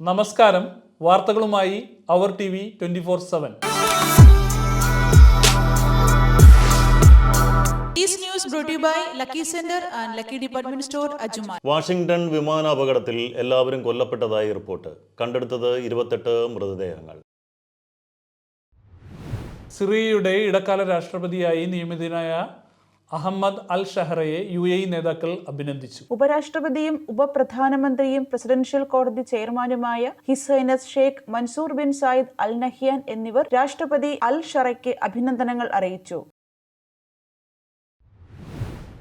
നമസ്കാരം. വാർത്തകളുമായി അവർ T V twenty four seven. Washington വിമാന അപകടത്തിൽ എല്ലാവരും കൊല്ലപ്പെട്ടതായി റിപ്പോർട്ട്. കണ്ടെടുത്തത് ഇരുപത്തെട്ട് മൃതദേഹങ്ങൾ. സിറിയയുടെ ഇടക്കാല രാഷ്ട്രപതിയായി നിയമിതനായ അഹമ്മദ് അൽ ഷഹറയെ യു എ നേതാക്കൾ അഭിനന്ദിച്ചു. ഉപരാഷ്ട്രപതിയും ഉപപ്രധാനമന്ത്രിയും പ്രസിഡൻഷ്യൽ കോടതി ചെയർമാനുമായ his highness Sheikh Mansour bin Zayed Al Nahyan എന്നിവർ രാഷ്ട്രപതി അൽ ഷറയ്ക്ക് അഭിനന്ദനങ്ങൾ അറിയിച്ചു.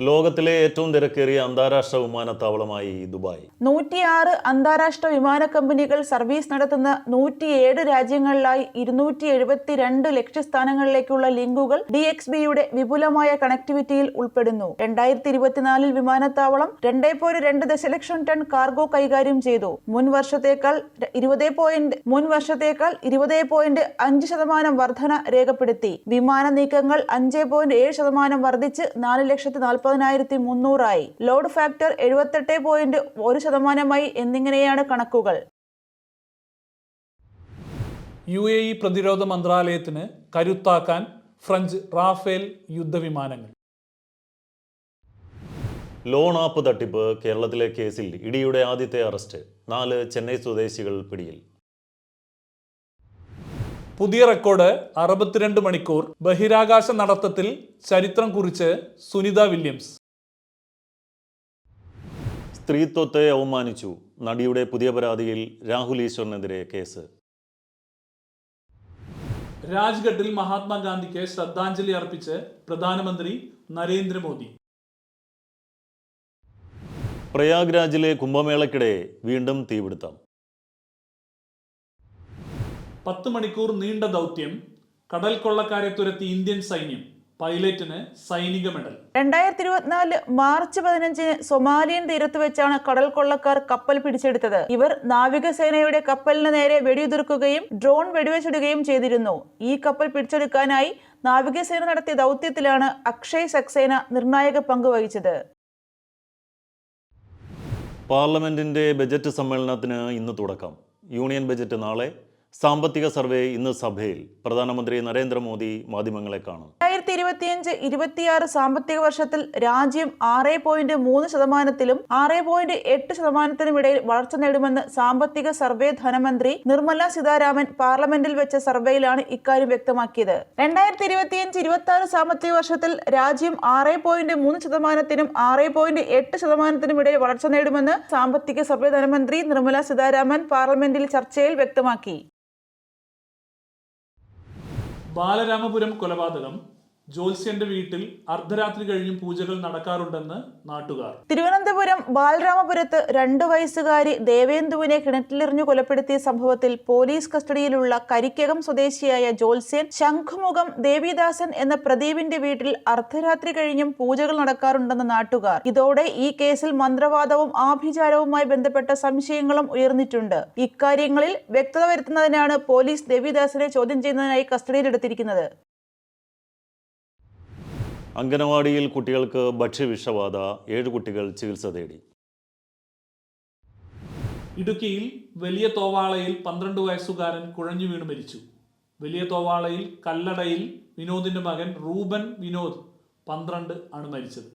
ലോകത്തിലെ ഏറ്റവും തിരക്കേറിയ അന്താരാഷ്ട്ര വിമാനത്താവളമായി ദുബായ്. നൂറ്റിയാറ് അന്താരാഷ്ട്ര വിമാന കമ്പനികൾ സർവീസ് നടത്തുന്ന നൂറ്റിയേഴ് രാജ്യങ്ങളിലായി ഇരുന്നൂറ്റി എഴുപത്തിരണ്ട് ലക്ഷ്യസ്ഥാനങ്ങളിലേക്കുള്ള ലിങ്കുകൾ ഡി എക്സ് ബിയുടെ വിപുലമായ കണക്ടിവിറ്റിയിൽ ഉൾപ്പെടുന്നു. രണ്ടായിരത്തി ഇരുപത്തിനാലിൽ വിമാനത്താവളം രണ്ടേ പോയിന്റ് രണ്ട് ദശലക്ഷം ടൺ കാർഗോ കൈകാര്യം ചെയ്തു. മുൻ വർഷത്തേക്കാൾ ഇരുപത് പോയിന്റ് മുൻ വർഷത്തേക്കാൾ ഇരുപത് പോയിന്റ് അഞ്ച് ശതമാനം വർധന രേഖപ്പെടുത്തി. വിമാന നീക്കങ്ങൾ അഞ്ച് പോയിന്റ് ഏഴ് ശതമാനം വർദ്ധിച്ച് നാല് ലക്ഷത്തി നാൽപ്പതിനായിരത്തി മുന്നൂറായി ലോഡ് ഫാക്ടർ എഴുപത്തെട്ട് പോയിന്റ് ഒരു ശതമാനമായി എന്നിങ്ങനെയാണ് കണക്കുകൾ. യു എ ഇ പ്രതിരോധ മന്ത്രാലയത്തിന് കരുത്താക്കാൻ ഫ്രഞ്ച് റാഫേൽ യുദ്ധവിമാനങ്ങൾ. ലോൺ ആപ്പ് തട്ടിപ്പ് കേരളത്തിലെ കേസിൽ ഇടിയുടെ ആദ്യത്തെ അറസ്റ്റ്. നാല് ചെന്നൈ സ്വദേശികൾ പിടിയിൽ. പുതിയ റെക്കോർഡ് അറുപത്തിരണ്ട് മണിക്കൂർ ബഹിരാകാശ നടത്തത്തിൽ ചരിത്രം കുറിച്ച് സുനിത വില്യംസ്. സ്ത്രീത്വത്തെ അവമാനിച്ചു നടിയുടെ പുതിയ പരാതിയിൽ രാഹുൽ ഈശ്വറിനെതിരെ കേസ്. രാജ്ഘട്ടിൽ മഹാത്മാഗാന്ധിക്ക് ശ്രദ്ധാഞ്ജലി അർപ്പിച്ച് പ്രധാനമന്ത്രി നരേന്ദ്രമോദി. പ്രയാഗ്രാജിലെ കുംഭമേളയ്ക്കിടെ വീണ്ടും തീപിടുത്തം. പത്ത് മണിക്കൂർ നീണ്ട ദൗത്യം കടൽ കൊള്ളക്കാരെ തുരത്തി ഇന്ത്യൻ സൈന്യം പൈലറ്റിന് സൈനിക മെഡൽ. രണ്ടായിരത്തി ഇരുപത്തിനാല് മാർച്ച് പതിനഞ്ചിന് സൊമാലിയൻ തീരത്ത് വെച്ചാണ് കടൽ കൊള്ളക്കാർ കപ്പൽ പിടിച്ചെടുത്തത്. ഇവർ നാവികസേനയുടെ കപ്പലിന് നേരെ വെടിയുതിർക്കുകയും ഡ്രോൺ വെടിവെച്ചിടുകയും ചെയ്തിരുന്നു. ഈ കപ്പൽ പിടിച്ചെടുക്കാനായി നാവികസേന നടത്തിയ ദൗത്യത്തിലാണ് അക്ഷയ് സക്സേന നിർണായക പങ്ക് വഹിച്ചത്. പാർലമെന്റിന്റെ ബജറ്റ് സമ്മേളനത്തിന് ഇന്ന് തുടക്കം. യൂണിയൻ ബജറ്റ് നാളെ സാമ്പത്തിക സർവേ ഇന്ന് സഭയിൽ പ്രധാനമന്ത്രി നരേന്ദ്രമോദി മാധ്യമങ്ങളെ കാണും രണ്ടായിരത്തി ഇരുപത്തിയഞ്ച് ഇരുപത്തിയാറ് സാമ്പത്തിക വർഷത്തിൽ രാജ്യം ആറ് പോയിന്റ് മൂന്ന് ശതമാനത്തിലും ആറ് പോയിന്റ് എട്ട് ശതമാനത്തിനും ഇടയിൽ വളർച്ച നേടുമെന്ന് സാമ്പത്തിക സർവേ ധനമന്ത്രി നിർമ്മല സീതാരാമൻ പാർലമെന്റിൽ വെച്ച സർവേയിലാണ് ഇക്കാര്യം വ്യക്തമാക്കിയത്. രണ്ടായിരത്തി ഇരുപത്തിയഞ്ച് ഇരുപത്തി ആറ് സാമ്പത്തിക വർഷത്തിൽ രാജ്യം ആറ് പോയിന്റ് മൂന്ന് ശതമാനത്തിനും ആറ് പോയിന്റ് എട്ട് ശതമാനത്തിനും ഇടയിൽ വളർച്ച നേടുമെന്ന് സാമ്പത്തിക സർവേ ധനമന്ത്രി നിർമ്മല സീതാരാമൻ പാർലമെന്റിൽ ചർച്ചയിൽ വ്യക്തമാക്കി. ബാലരാമപുരം കൊലപാതകം ജ്യോത്സ്യന്റെ വീട്ടിൽ അർദ്ധരാത്രി കഴിഞ്ഞും പൂജകൾ നടക്കാറുണ്ടെന്ന് നാട്ടുകാർ. തിരുവനന്തപുരം ബാലരാമപുരത്ത് രണ്ടു വയസ്സുകാരി ദേവേന്ദുവിനെ കിണറ്റിലെറിഞ്ഞു കൊലപ്പെടുത്തിയ സംഭവത്തിൽ പോലീസ് കസ്റ്റഡിയിലുള്ള കരിക്കകം സ്വദേശിയായ ജോത്സ്യൻ ശംഖുമുഖം ദേവിദാസൻ എന്ന പ്രദീപിന്റെ വീട്ടിൽ അർദ്ധരാത്രി കഴിഞ്ഞും പൂജകൾ നടക്കാറുണ്ടെന്ന് നാട്ടുകാർ. ഇതോടെ ഈ കേസിൽ മന്ത്രവാദവും ആഭിചാരവുമായി ബന്ധപ്പെട്ട സംശയങ്ങളും ഉയർന്നിട്ടുണ്ട്. ഇക്കാര്യങ്ങളിൽ വ്യക്തത വരുത്തുന്നതിനാണ് പോലീസ് ദേവിദാസനെ ചോദ്യം ചെയ്യുന്നതിനായി കസ്റ്റഡിയിലെടുത്തിരിക്കുന്നത്. അംഗനവാടിയിൽ കുട്ടികൾക്ക് ഭക്ഷ്യവിഷബാധ ഏഴ് കുട്ടികൾ ചികിത്സ തേടി. ഇടുക്കിയിൽ വലിയ തോവാളയിൽ പന്ത്രണ്ട് വയസ്സുകാരൻ കുഴഞ്ഞു വീണ് മരിച്ചു. വലിയ തോവാളയിൽ കല്ലടയിൽ വിനോദിന്റെ മകൻ റൂബൻ വിനോദ് പന്ത്രണ്ട് ആണ് മരിച്ചത്.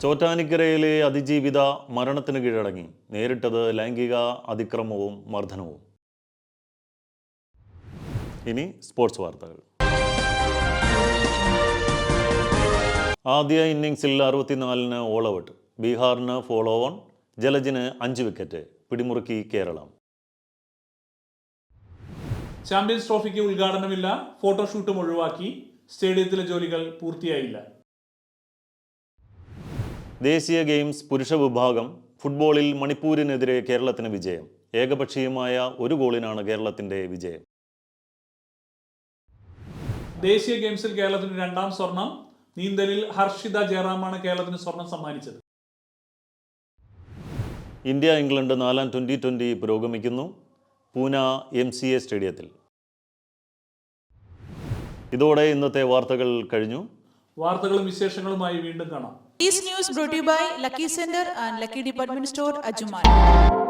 ചോറ്റാനിക്കരയിലെ അതിജീവിത മരണത്തിന് കീഴടങ്ങി. നേരിട്ടത് ലൈംഗിക അതിക്രമവും മർദ്ദനവും. ഇനി സ്പോർട്സ് വാർത്തകൾ. ആദ്യ ഇന്നിങ്സിൽ അറുപത്തിനാലിന് ഓൾ ഔട്ട് ബീഹാറിന് ഫോളോ ഓൺ ജലജിന് അഞ്ച് വിക്കറ്റ് പിടിമുറുക്കി കേരളം. ചാമ്പ്യൻസ് ട്രോഫിക്ക് ഉദ്ഘാടനമില്ല ഫോട്ടോഷൂട്ടും ഒഴിവാക്കി സ്റ്റേഡിയത്തിലെ ജോലികൾ പൂർത്തിയായില്ല. ദേശീയ ഗെയിംസ് പുരുഷ വിഭാഗം ഫുട്ബോളിൽ മണിപ്പൂരിനെതിരെ കേരളത്തിന് വിജയം. ഏകപക്ഷീയമായ ഒരു ഗോളിനാണ് കേരളത്തിന്റെ വിജയം. ദേശീയ ഗെയിംസിൽ കേരളത്തിന് രണ്ടാം സ്വർണം നീന്തലിൽ ഹർഷിത ജയറാമാണ് കേരളത്തിന് സ്വർണം സമ്മാനിച്ചത്. ഇന്ത്യ ഇംഗ്ലണ്ട് നാലാം ട്വന്റി ട്വന്റി പുരോഗമിക്കുന്നു. പൂന എം സി എ സ്റ്റേഡിയത്തിൽ. ഇതോടെ ഇന്നത്തെ വാർത്തകൾ കഴിഞ്ഞു. വാർത്തകളും വിശേഷങ്ങളുമായി വീണ്ടും കാണാം. News brought by lucky centre and lucky department store Ajuman.